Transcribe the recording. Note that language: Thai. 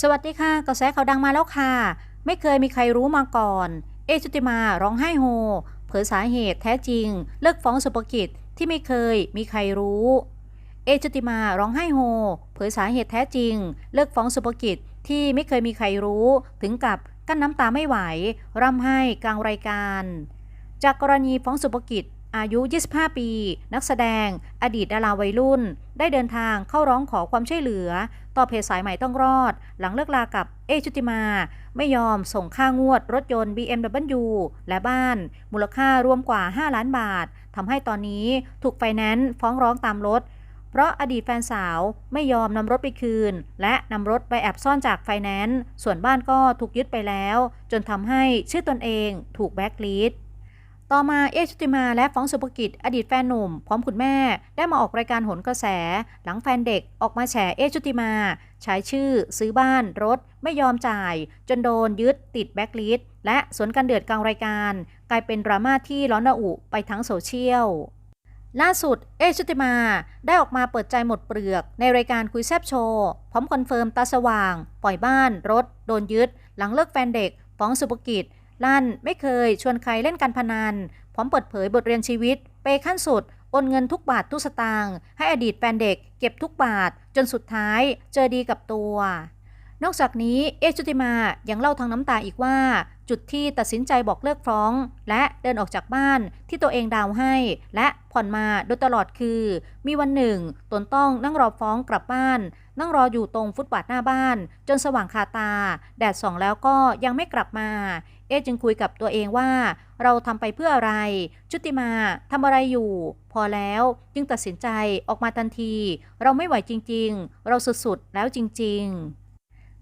สวัสดีค่ะ กระแสข่าวดังมาแล้วค่ะ ไม่เคยมีใครรู้มาก่อน เอชุติมาร้องไห้โฮ เผยสาเหตุแท้จริง เลิกฟ้องสุภกิจที่ไม่เคยมีใครรู้ เอชุติมาร้องไห้โฮ เผยสาเหตุแท้จริง เลิกฟ้องสุภกิจที่ไม่เคยมีใครรู้ถึงกับกั้นน้ำตาไม่ไหว ร่ำไห้กลางรายการ จากกรณีฟ้องสุภกิจ อายุ 25 ปี นักแสดง อดีตดาราวัยรุ่น ได้เดินทางเข้าร้องขอความช่วยเหลือ ต่อเพจสายใหม่ต้องรอด หลังเลิกลากับเอชุติมา ไม่ยอมส่งค่างวดรถยนต์ BMW และบ้าน มูลค่ารวมกว่า 5 ล้านบาททำให้ตอนนี้ถูกไฟแนนซ์ฟ้องร้องตามรถ เพราะอดีตแฟนสาวไม่ยอมนำรถไปคืน และนำรถไปแอบซ่อนจากไฟแนนซ์ส่วนบ้านก็ถูกยึดไปแล้ว จนทำให้ชื่อตนเองถูกแบล็คลิส ต่อมาเอชุติมาและฟ้องสุภกิจ อดีตแฟนหนุ่ม พร้อมคุณแม่ ได้มาออกรายการโหนกระแส หลังแฟนเด็กออกมาแฉเอชุติมา ใช้ชื่อ ซื้อบ้าน รถ ไม่ยอมจ่าย จนโดนยึดติดแบ็คลิสต์และสวนกันเดือดกลางรายการ กลายเป็นดราม่าที่ร้อนระอุไปทั้งโซเชียลล่าสุด เอชุติมาได้ออกมาเปิดใจหมดเปลือก ในรายการคุยแซบโชว์พร้อมคอนเฟิร์มตาสว่าง ปล่อยบ้าน รถ โดนยึด หลังเลิกแฟนเด็ก ฟ้องสุภกิจ ลั่น ไม่เคยชวนใครเล่นการพนัน พร้อมเปิดเผยบทเรียนชีวิต เปขั้นสุด โอนเงินทุกบาททุกสตางค์ให้อดีตแฟนเด็ก เก็บทุกบาท จนสุดท้าย เจอดีกับตัว นอกจากนี้เอชุติมายังเล่าทางน้ำตาอีกว่า จุดที่ตัดสินใจบอกเลิกฟ้อง และเดินออกจากบ้านที่ตัวเองดาวให้ และผ่อนมาโดยตลอดคือ มีวันหนึ่ง ตนต้องนั่งรอฟ้องกลับบ้าน นั่งรออยู่ตรงฟุตบาทหน้าบ้าน จนสว่างคาตา แดดส่องแล้วก็ยังไม่กลับมา เอจึงคุยกับตัวเองว่า เราทำไปเพื่ออะไร ชุติมาทำอะไรอยู่ พอแล้วจึงตัดสินใจออกมาทันที เราไม่ไหวจริง ๆ เราสุดๆแล้วจริง ๆ